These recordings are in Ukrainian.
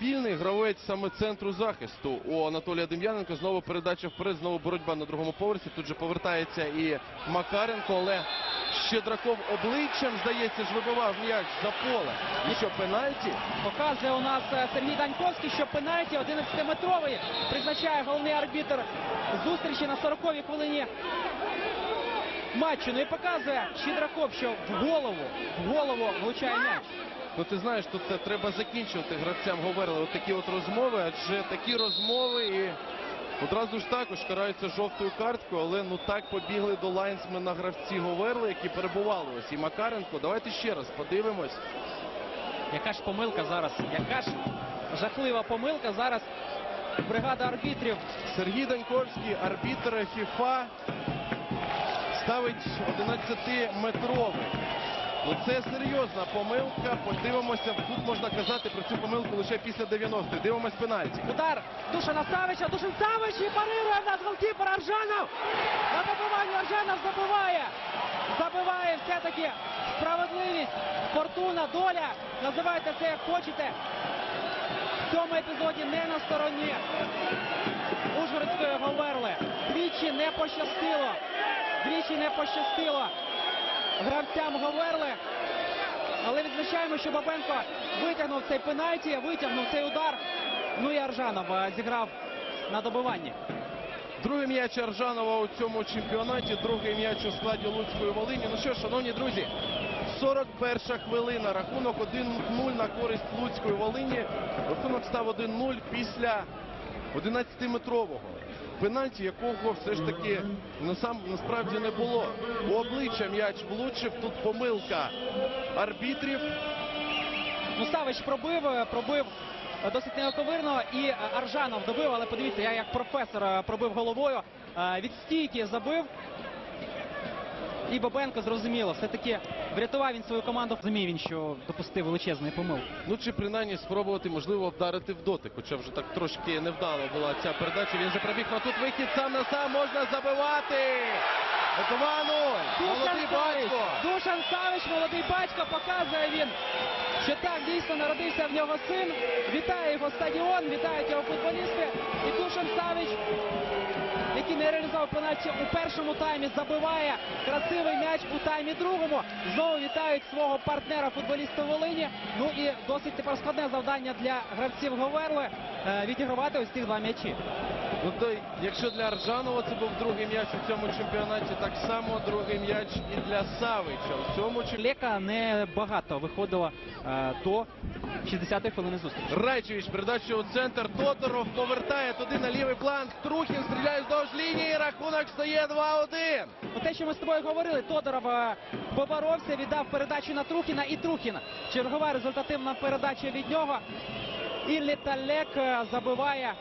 Більний гравець саме центру захисту у Анатолія Дем'яненка. Знову передача вперед, знову боротьба на другому поверсі. Тут же повертається і Макаренко, але Щедраков обличчям, здається, ж вибивав м'яч за поле. І що, пенальті? Показує у нас е, Сергій Даньковський, що пенальті 11-метровий призначає головний арбітр зустрічі на 40-й хвилині матчу. Ну і показує Щедраков, що в голову, в голову влучає м'яч. Ну ти знаєш, тут е, треба закінчувати гравцям говорили от такі от розмови, адже такі розмови і одразу ж також караються жовтою карткою, але ну так побігли до лайнсмена гравці Говерли, які перебували ось і Макаренко. Давайте ще раз подивимось. Яка ж помилка зараз? Яка ж жахлива помилка зараз бригада арбітрів. Сергій Даньковський, арбітр ФІФА, ставить 11-метровий. Ну це серйозна помилка. Подивимося, тут можна казати про цю помилку лише після 90-х. Дивимось пенальті. Удар Душана Савича. Душан Савич і парирує в нас голкіпер Аржанов. На добиванні Аржанов забиває. Забиває все-таки справедливість, фортуна, доля. Називайте це як хочете. В цьому епізоді не на стороні Ужгородської Говерли. Двічі не пощастило. Двічі не пощастило гравцям Говерли. Але відзначаємо, що Бабенко витягнув цей пенальті, витягнув цей удар. Ну і Аржанов е, зіграв на добиванні. Другий м'яч Аржанова у цьому чемпіонаті, другий м'яч у складі Луцької Волині. Ну що, шановні друзі, 41 хвилина. Рахунок 1-0 на користь Луцької Волині. Рахунок став 1-0 після 11-метрового. Пенальті, якого все ж таки насам, насправді не було. У обличчя м'яч влучив. Тут помилка арбітрів. Ну, пробив, е, пробив е, досить неоковирно і е, Аржанов добив, але подивіться, я як професор пробив головою, від стійки забив. І Бабенко зрозуміло, все-таки врятував він свою команду. Зумів він, що допустив величезний помилку. Ну чи принаймні спробувати, можливо, вдарити в дотик. Хоча вже так трошки невдало була ця передача. Він же пробіг на тут вихід сам на сам можна забивати. 2-0. Молодий батько. Душан Савич, молодий батько, показує він, що так дійсно народився в нього син. Вітає його стадіон, вітають його футболісти. І Душан Савич, який не реалізував пенальті у першому таймі, забиває красивий м'яч у таймі другому. Знову вітають свого партнера футболіста Волині. Ну і досить тепер складне завдання для гравців Говерли е, відігравати ось ці два м'ячі. Ну то якщо для Аржанова це був другий м'яч у цьому чемпіонаті, так само другий м'яч і для Савича у цьому чемпіонаті. Лека не багато виходило е, до 60-ї хвилини зустрічі. Райчевич передача у центр. Тодоров повертає туди на лівий фланг. Трухін стріляє вздовж лінії. Рахунок стає 2-1. Ну, Те, що ми з тобою говорили, Тодоров е, поборовся, віддав передачу на Трухіна і Трухін. Чергова результативна передача від нього. І Літалек е, забиває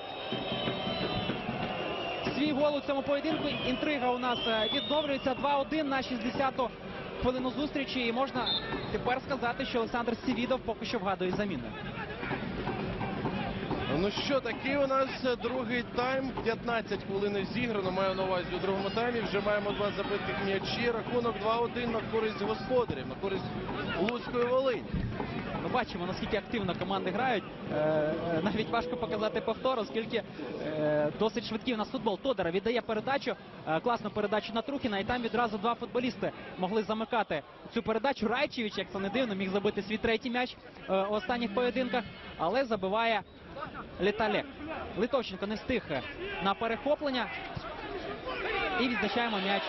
свій гол у цьому поєдинку. Інтрига у нас е, відновлюється 2-1 на 60-ту хвилину зустрічі. І можна тепер сказати, що Олександр Сівідов поки що вгадує заміни. Ну що, такий у нас другий тайм. 15 хвилин зіграно. Маю на увазі у другому таймі. Вже маємо два забитих м'ячі. Рахунок 2-1 на користь господарів, на користь Луцької Волині. Ми бачимо, наскільки активно команди грають. Е, е, Навіть важко показати повтор, оскільки е, досить швидкий у нас футбол. Тодора віддає передачу, класну передачу на Трухіна, і там відразу два футболісти могли замикати цю передачу. Райчевич, як це не дивно, міг забити свій третій м'яч у останніх поєдинках, але забиває Літалек. Литовченко не встиг на перехоплення. І відзначаємо м'яч.